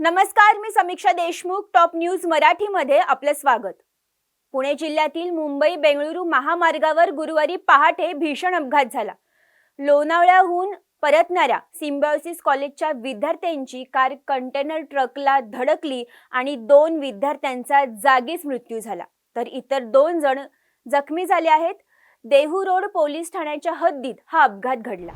नमस्कार मी Samiksha Deshmukh top news मराठीमध्ये आपलं स्वागत. पुणे जिल्ह्यातील मुंबई बेंगळुरू महामार्गावर गुरुवारी पहाटे भीषण अपघात झाला. लोणावळ्याहून परतणाऱ्या सिम्बायोसिस कॉलेजच्या विद्यार्थ्यांची कार कंटेनर ट्रकला धडकली आणि दोन विद्यार्थ्यांचा जागीच मृत्यू झाला. तर इतर दोन जण जखमी झाले आहेत. देहू रोड पोलीस ठाण्याच्या हद्दीत हा अपघात घडला.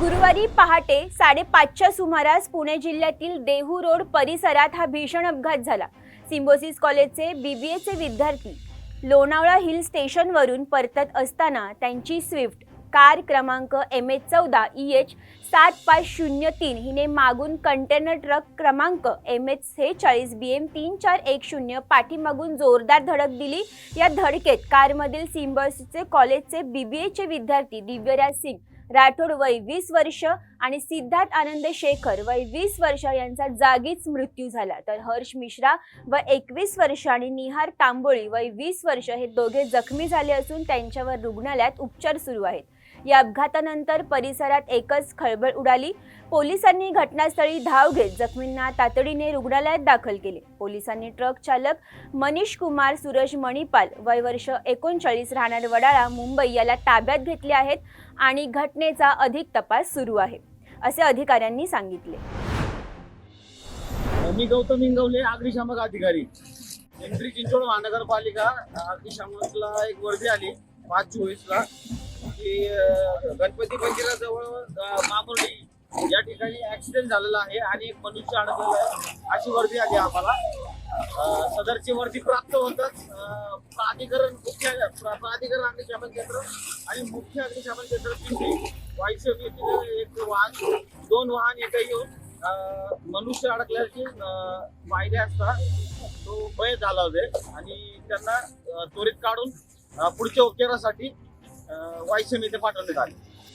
गुरुवारी पहाटे साडेपाचच्या सुमारास पुणे जिल्ह्यातील देहू रोड परिसरात हा भीषण अपघात झाला. सिम्बोसिस कॉलेजचे बीबीएचे विद्यार्थी लोणावळा हिल स्टेशनवरून परतत असताना त्यांची स्विफ्ट कार क्रमांक एम एच चौदा ई एच सात पाच शून्य तीन हिने मागून कंटेनर ट्रक क्रमांक एम एच सेहेचाळीस बी एम तीन चार एक शून्य पाठीमागून जोरदार धडक दिली. या धडकेत कारमधील सिम्बॉसिसचे कॉलेजचे बी बी एचे विद्यार्थी दिव्यराज सिंग राठोड वय वीस वर्ष आणि सिद्धार्थ आनंद शेखर वय वीस वर्ष यांचा जागीच मृत्यू झाला. तर हर्ष मिश्रा व एकवीस वर्ष आणि निहार तांबोळी वय वीस वर्ष हे दोघे जखमी झाले असून त्यांच्यावर रुग्णालयात उपचार सुरू आहेत. या अपघातानंतर परिसरात एकच खळबळ उडाली. पोलिसांनी घटनास्थळी धाव घेत जखमींना तातडीने रुग्णालयात दाखल केले. पोलिसांनी ट्रक चालक मनीष कुमार सूरज मणिपाल वय वर्ष एकोणचाळीस राहणार वडाळा मुंबई याला ताब्यात घेतले आहेत आणि घटनेचा अधिक तपास सुरू आहे असे अधिकाऱ्यांनी सांगितले. मी गौतम इंगवले अग्निशामक अधिकारी. पिंपरी चिंचवड महानगरपालिका अग्निशामकला एक वर्दी आली पाच चोवीसला. की गणपती मंदिराजवळ मामुर्डी या ठिकाणी ऍक्सिडेंट झालेला आहे आणि एक मनुष्य अडकलेला आहे. अशी वर्दी आली आम्हाला. सदरची वर्दी प्राप्त होताच. प्राधिकरण मुख्य प्राधिकरण अग्निशामक केंद्र आणि मुख्य अग्निशामक केंद्र पिंपरी वायसेफ एक वाहन दोन वाहन येथे येऊन मनुष्य अडकल्याची अं, असता तो बय झाला होते. आणि त्यांना त्वरित काढून पुढच्या उपचारासाठी वायसेम इथे पाठवण्यात आले